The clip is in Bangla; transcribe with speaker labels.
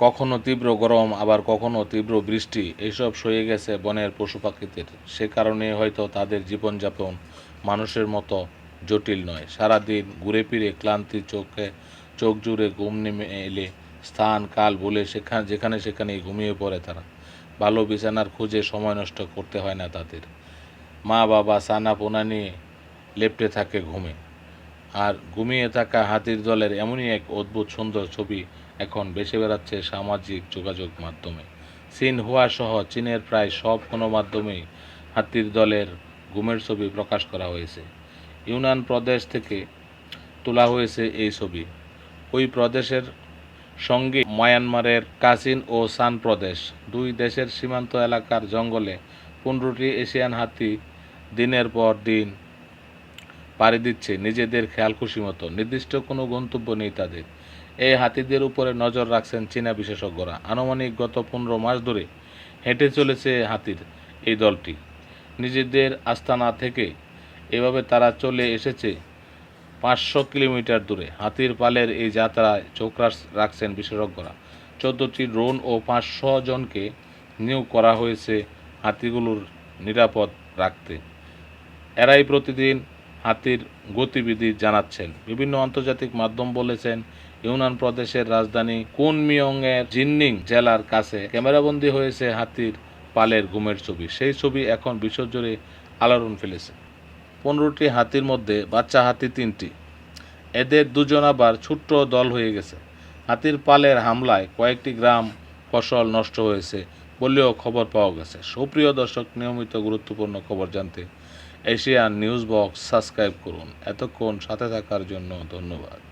Speaker 1: কখনো তীব্র গরম, আবার কখনো তীব্র বৃষ্টি, এইসব সয়ে গেছে বনের পশু পাখিদের। সে কারণে হয়তো তাদের জীবনযাপন মানুষের মতো জটিল নয়। সারাদিন ঘুরে ফিরে ক্লান্তি চোখে, চোখ জুড়ে ঘুম নেমে এলে স্থান, কাল বলে সেখানে যেখানে সেখানেই ঘুমিয়ে পড়ে তারা। ভালো বিছানার খুঁজে সময় নষ্ট করতে হয় না তাদের। মা, বাবা, সানা পোনা নিয়ে লেপ্টে থাকে ঘুমে। আর ঘুমিয়ে থাকা হাতির দলের এমনই এক অদ্ভুত সুন্দর ছবি এখন বেশি বেড়াচ্ছে সামাজিক যোগাযোগ মাধ্যমে। চীন হুয়া সহ চীনের প্রায় সব গণমাধ্যমেই হাতির দলের গুমের ছবি প্রকাশ করা হয়েছে। ইউনান প্রদেশ থেকে তোলা হয়েছে এই ছবি। ওই প্রদেশের সঙ্গে মায়ানমারের কাচিন ও সান প্রদেশ, দুই দেশের সীমান্ত এলাকার জঙ্গলে পনেরোটি এশিয়ান হাতি দিনের পর দিন পাড়ি দিচ্ছে নিজেদের খেয়াল খুশি মতো। নির্দিষ্ট কোনো গন্তব্য নেই তাদের। এই হাতিদের উপরে নজর রাখছেন চীনা বিশেষজ্ঞরা। আনুমানিক গত পনেরো মাস ধরে হেঁটে চলেছে হাতির এই দলটি। নিজেদের আস্তানা থেকে এভাবে তারা চলে এসেছে পাঁচশো কিলোমিটার দূরে। হাতির পালের এই যাত্রায় চোখ রাখ- রাখছেন বিশেষজ্ঞরা। চোদ্দটি ড্রোন ও পাঁচশো জনকে নিয়োগ করা হয়েছে হাতিগুলোর নিরাপদ রাখতে। এরাই প্রতিদিন হাতির গতিবিধি জানাচ্ছেন। বিভিন্ন আন্তর্জাতিক মাধ্যম বলেছেন ইউনান প্রদেশের রাজধানী কুনমিয়ংয়ের জিন্নিং জেলার কাছে ক্যামেরাবন্দি হয়েছে হাতির পালের ঘুমের ছবি। সেই ছবি এখন বিশ্বজুড়ে আলোড়ন ফেলেছে। পনেরোটি হাতির মধ্যে বাচ্চা হাতি তিনটি। এদের দুজন আবার ছোট্ট দল হয়ে গেছে। হাতির পালের হামলায় কয়েকটি গ্রাম ফসল নষ্ট হয়েছে বলেও খবর পাওয়া গেছে। সুপ্রিয় দর্শক, নিয়মিত গুরুত্বপূর্ণ খবর জানতে এশিয়ান নিউজ বক্স সাবস্ক্রাইব করুন। এতক্ষণ সাথে থাকার জন্য ধন্যবাদ।